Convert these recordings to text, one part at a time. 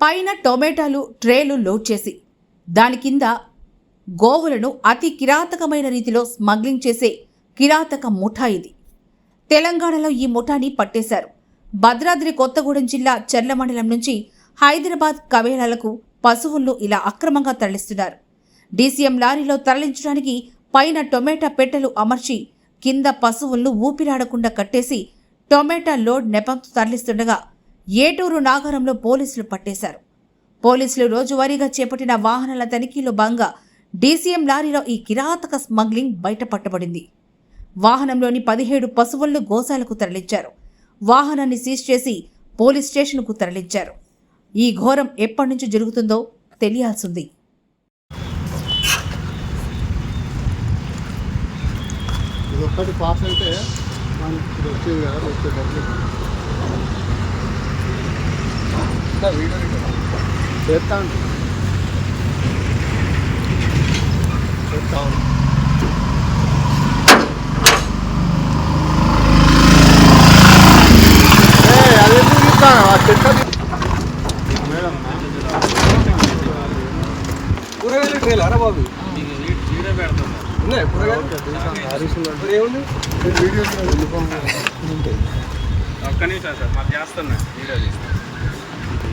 పైన టొమాటోలు ట్రేలు లోడ్ చేసి దాని కింద గోవులను అతి కిరాతకమైన రీతిలో స్మగ్లింగ్ చేసే కిరాతక ముఠా ఇది. తెలంగాణలో ఈ ముఠాని పట్టేశారు. భద్రాద్రి కొత్తగూడెం జిల్లా చెర్ల మండలం నుంచి హైదరాబాద్ కవేలాలకు పశువులను ఇలా అక్రమంగా తరలిస్తున్నారు. డీసీఎం లారీలో తరలించడానికి పైన టొమాటో పెట్టెలు అమర్చి కింద పశువులను ఊపిరాడకుండా కట్టేసి టొమాటో లోడ్ నెపంతో తరలిస్తుండగా ఏటూరు నాగారంలో పోలీసులు పట్టేశారు. పోలీసులు రోజువారీగా చేపట్టిన వాహనాల తనిఖీలో భాగంగా డీసీఎం లారీలో ఈ కిరాతక స్మగ్లింగ్ బయటపట్టబడింది. వాహనంలోని పదిహేడు పశువులను గోశాలకు తరలించారు. వాహనాన్ని సీజ్ చేసి పోలీస్ స్టేషన్కు తరలించారు. ఈ ఘోరం ఎప్పటి నుంచి జరుగుతుందో తెలియాల్సింది. ఒక్కటి పాస్ అయితే మనకి వచ్చేది కదా వచ్చేటప్పుడు. చేస్తా. చేస్తా కూరగాయలు ట్రేలు అరా బాబు? ఉన్నాయి కూరగాయలు? ఏముంది? వీడియోస్ నిమిషం సార్. మాకు చేస్తున్నా. వీడియో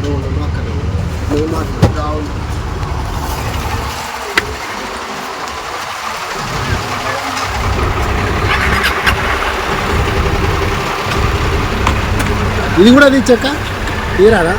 నువ్వు నువ్వు అక్కడ నువ్వు మాకు కావాలి ఇది కూడా అది చెక్క తీరారా